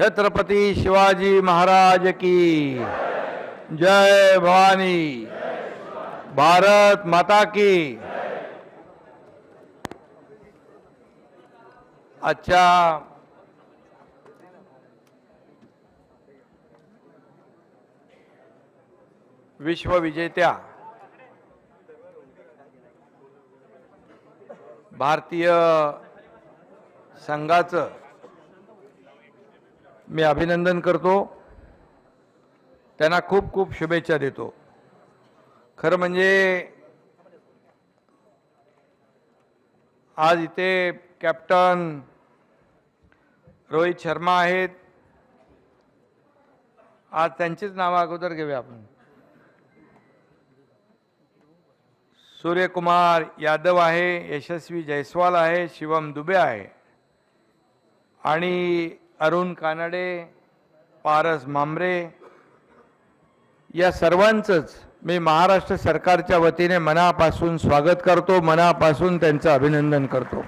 छत्रपती शिवाजी महाराज की। जय भवानी। भारत माता की। आजच्या विश्वविजेत्या। भारतीय संघाचं मी अभिनंदन करतो. त्यांना खूप खूप शुभेच्छा देतो. खरं म्हणजे आज इथे कॅप्टन रोहित शर्मा आहेत. आज त्यांचीच नावं अगोदर घेऊया आपण. सूर्यकुमार यादव आहे यशस्वी जयस्वाल आहे शिवम दुबे आहे. आणि अरुण कानडे पारस मांबरे या सर्वांचंच मी महाराष्ट्र सरकारच्या वतीने मनापासून स्वागत करतो मनापासून त्यांचं अभिनंदन करतो.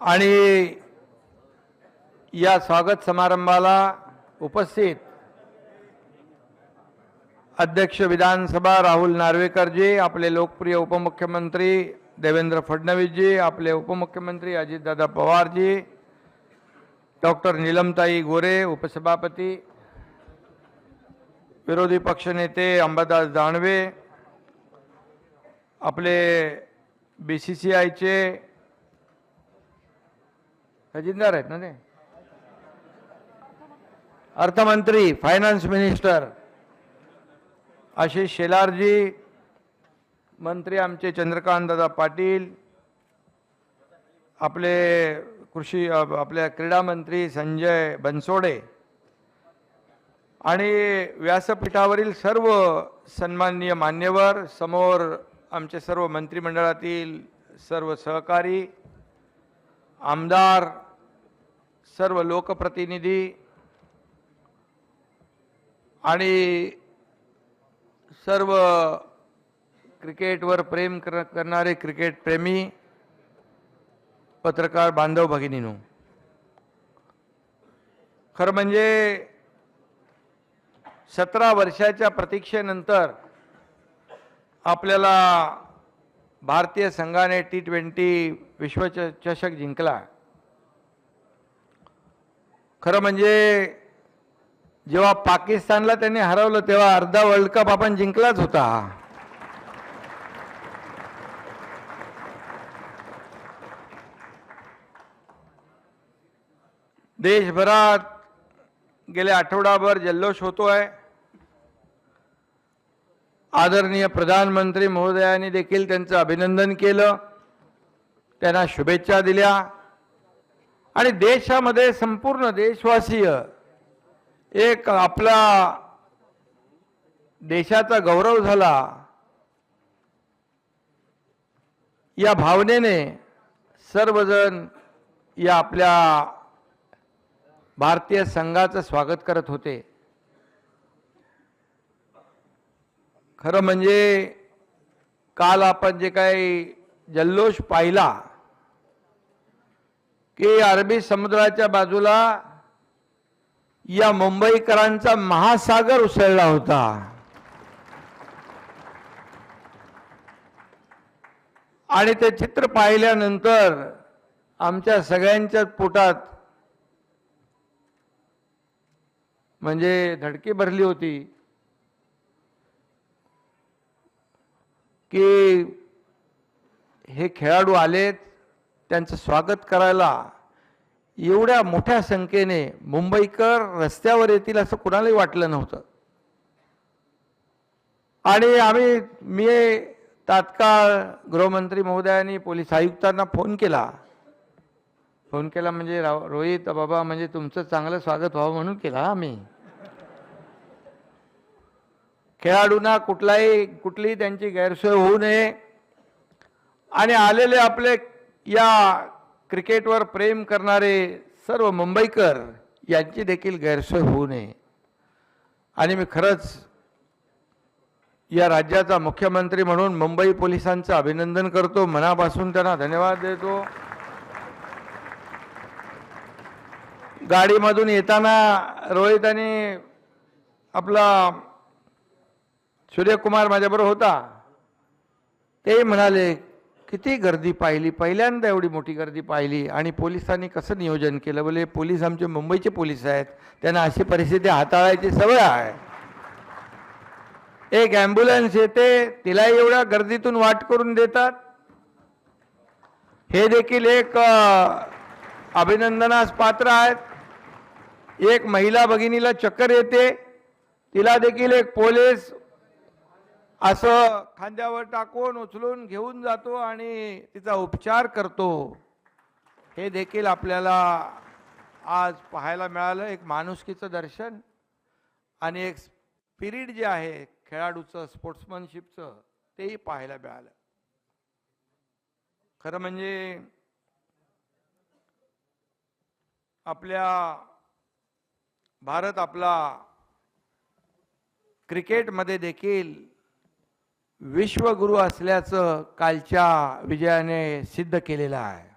आणि या स्वागत समारंभाला उपस्थित अध्यक्ष विधानसभा राहुल नार्वेकरजी आपले लोकप्रिय उपमुख्यमंत्री देवेंद्र फडणवीसजी आपले उपमुख्यमंत्री अजितदादा पवारजी डॉक्टर नीलमताई गोरे उपसभापती विरोधी पक्षनेते अंबादास दानवे आपले बी सी सी आयचे खजिनदार आहेत ना ते? अर्थमंत्री फायनान्स मिनिस्टर आशिष शेलारजी मंत्री आमचे चंद्रकांतदादा पाटील आपले कृषी आपल्या क्रीडा मंत्री संजय बनसोडे आणि व्यासपीठावरील सर्व सन्माननीय मान्यवर समोर आमचे सर्व मंत्रिमंडळातील सर्व सहकारी आमदार सर्व लोकप्रतिनिधी आणि सर्व क्रिकेटवर प्रेम कर करणारे क्रिकेट प्रेमी पत्रकार बांधव भगिनीनो खरं म्हणजे सतरा वर्षाच्या प्रतीक्षेनंतर आपल्याला भारतीय संघाने टी ट्वेंटी विश्वच चषक जिंकला. खरं म्हणजे जेव्हा पाकिस्तानला त्यांनी हरवलं तेव्हा अर्धा वर्ल्ड कप आपण जिंकलाच होता. देशभरात गेल्या आठवडाभर जल्लोष होतोय. आदरणीय प्रधानमंत्री महोदयांनी देखील त्यांचं अभिनंदन केलं. त्यांना शुभेच्छा दिल्या. आणि देशामध्ये संपूर्ण देशवासीय एक आपला देशाचा गौरव झाला. या भावनेने सर्वजण या आपल्या भारतीय संघाचं स्वागत करत होते. खरं म्हणजे काल आपण जे काही जल्लोष पाहिला की अरबी समुद्राच्या बाजूला या मुंबईकरांचा महासागर उसळला होता. आणि ते चित्र पाहिल्यानंतर आमच्या सगळ्यांच्या पोटात म्हणजे धडकी भरली होती. की हे खेळाडू आलेत त्यांचं स्वागत करायला. एवढ्या मोठ्या संख्येने मुंबईकर रस्त्यावर येतील असं कुणालाही वाटलं नव्हतं. आणि आम्ही मी तात्काळ गृहमंत्री महोदयांनी पोलीस आयुक्तांना फोन केला. फोन केला म्हणजे राव रोहित बाबा म्हणजे तुमचं चांगलं स्वागत व्हावं म्हणून केला आम्ही खेळाडूंना कुठलाही कुठलीही त्यांची गैरसोय होऊ नये. आणि आलेले आपले या क्रिकेटवर प्रेम करणारे सर्व मुंबईकर यांची देखील गैरसोय होऊ नये. आणि मी खरंच या राज्याचा मुख्यमंत्री म्हणून मुंबई पोलिसांचं अभिनंदन करतो. मनापासून त्यांना धन्यवाद देतो. गाडीमधून येताना रोहित आणि आपला सूर्यकुमार माझ्याबरोबर होता. ते म्हणाले किती गर्दी पाहिली. पहिल्यांदा एवढी मोठी गर्दी पाहिली आणि पोलिसांनी कसं नियोजन केलं? बोले पोलीस आमचे मुंबईचे पोलीस आहेत. त्यांना अशी परिस्थिती हाताळायची सवय आहे. एक ॲम्ब्युलन्स येते तिलाही एवढ्या गर्दीतून वाट करून देतात. हे देखील एक अभिनंदनास पात्र आहेत. एक महिला भगिनीला चक्कर येते. तिला देखील एक पोलीस असं खांद्यावर टाकून उचलून घेऊन जातो आणि तिचा उपचार करतो. हे देखील आपल्याला आज पाहायला मिळालं. एक माणुसकीचं दर्शन आणि एक स्पिरिट जे आहे खेळाडूचं स्पोर्ट्समनशिपचं तेही पाहायला मिळालं. खरं म्हणजे आपल्या भारत आपला क्रिकेटमध्ये देखील विश्वगुरू असल्याचं कालच्या विजयाने सिद्ध केलेलं आहे.